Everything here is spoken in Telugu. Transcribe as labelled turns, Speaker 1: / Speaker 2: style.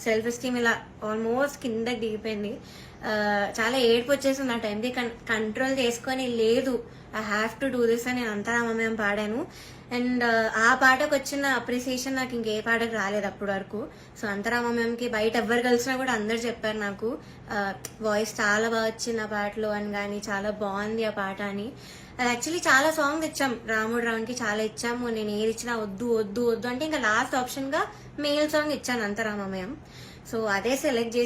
Speaker 1: సెల్ఫ్ ఎస్టీమ్ ఇలా ఆల్మోస్ట్ కింద దిగిపోయింది. చాలా ఏడుపు వచ్చేసింది ఆ టైంది కంట్రోల్ చేసుకొని లేదు I have to do this అని నేను అంతరామమయం పాడాను. అండ్ ఆ పాటకు వచ్చిన అప్రిసియేషన్ నాకు ఇంకే పాటకు రాలేదు అప్పటి వరకు. సో అంతరామమయంకి బయట ఎవరు కలిసినా కూడా అందరు చెప్పారు నాకు వాయిస్ చాలా బాగా వచ్చింది ఆ పాటలో అని కానీ చాలా బాగుంది ఆ పాట అని. అది యాక్చువల్లీ చాలా సాంగ్ ఇచ్చాం రాముడు రావునికి చాలా ఇచ్చాము. నేను ఏది ఇచ్చినా వద్దు వద్దు వద్దు అంటే ఇంకా లాస్ట్ ఆప్షన్గా మేల్ సాంగ్ ఇచ్చాను అంతరామమయం సో అదే సెలెక్ట్ చేసి